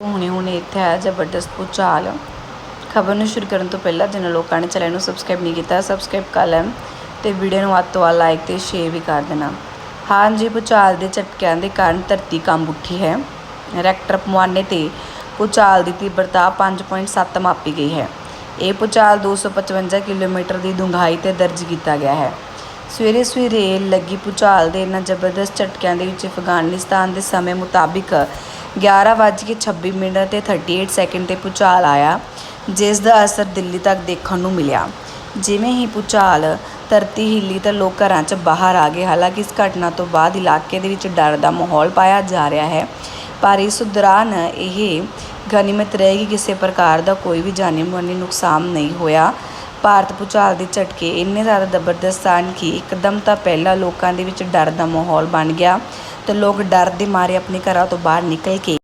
ਹੁਣੇ ਹੁਣੇ ਇੱਥੇ ਆਇਆ ਜ਼ਬਰਦਸਤ ਭੂਚਾਲ ਖਬਰ ਨੂੰ ਸ਼ੁਰੂ ਕਰਨ ਤੋਂ ਪਹਿਲਾਂ ਜਿਨ੍ਹਾਂ ਲੋਕਾਂ ਨੇ ਚੈਨਲ ਨੂੰ ਸਬਸਕ੍ਰਾਈਬ ਨਹੀਂ ਕੀਤਾ ਸਬਸਕ੍ਰਾਈਬ ਕਰ ਲੈਣ ਤੇ ਵੀਡੀਓ ਨੂੰ ਵੱਧ ਤੋਂ ਵੱਧ ਲਾਈਕ ਤੇ ਸ਼ੇਅਰ ਵੀ ਕਰ ਦੇਣਾ। ਹਾਂਜੀ ਭੂਚਾਲ ਦੇ ਝਟਕਿਆਂ ਦੇ ਕਾਰਨ ਧਰਤੀ ਕੰਬ ਉੱਠੀ ਹੈ। ਰੈਕਟਰ ਪੈਮਾਨੇ ਤੇ ਭੂਚਾਲ ਦੀ ਤੀਬਰਤਾ 5.7 ਮਾਪੀ ਗਈ ਹੈ। ਇਹ ਭੂਚਾਲ 255 ਕਿਲੋਮੀਟਰ ਦੀ ਡੂੰਘਾਈ ਤੇ ਦਰਜ ਕੀਤਾ ਗਿਆ ਹੈ। ਸਵੇਰੇ ਸਵੇਰੇ ਲੱਗੀ ਭੂਚਾਲ ਦੇ ਇਹਨਾਂ ਜ਼ਬਰਦਸਤ ਝਟਕਿਆਂ ਦੇ ਵਿੱਚ ਅਫਗਾਨਿਸਤਾਨ ਦੇ ਸਮੇਂ ਮੁਤਾਬਿਕ 11:26 ਮਿੰਟ ਤੇ 38 ਸੈਕਿੰਡ ਤੇ ਭੂਚਾਲ ਆਇਆ, ਜਿਸ ਦਾ ਅਸਰ ਦਿੱਲੀ ਤੱਕ ਦੇਖਣ ਨੂੰ ਮਿਲਿਆ। ਜਿਵੇਂ ਹੀ ਭੂਚਾਲ ਧਰਤੀ ਹਿੱਲੀ ਤਾਂ ਲੋਕ ਘਰਾਂ 'ਚ ਬਾਹਰ ਆ ਗਏ। ਹਾਲਾਂਕਿ ਇਸ ਘਟਨਾ ਤੋਂ ਬਾਅਦ ਇਲਾਕੇ ਦੇ ਵਿੱਚ ਡਰ ਦਾ ਮਾਹੌਲ ਪਾਇਆ ਜਾ ਰਿਹਾ ਹੈ। ਪਰ ਇਸ ਦੌਰਾਨ ਇਹ ਗਨੀਮਤ ਰਹੇਗੀ ਕਿਸੇ ਪ੍ਰਕਾਰ ਦਾ ਕੋਈ ਵੀ ਜਾਨੀ ਮਾਨੀ ਨੁਕਸਾਨ ਨਹੀਂ ਹੋਇਆ। ਭਾਰਤ ਭੂਚਾਲ ਦੇ ਝਟਕੇ ਇੰਨੇ ਜ਼ਿਆਦਾ ਜ਼ਬਰਦਸਤ ਸਨ ਕਿ ਇੱਕਦਮ ਤਾਂ ਪਹਿਲਾਂ ਲੋਕਾਂ ਦੇ ਵਿੱਚ ਡਰ ਦਾ ਮਾਹੌਲ ਬਣ ਗਿਆ। ਤੇ ਲੋਕ ਡਰ ਦੇ ਮਾਰੇ ਆਪਣੇ ਘਰਾਂ ਤੋਂ ਬਾਹਰ ਨਿਕਲ ਕੇ।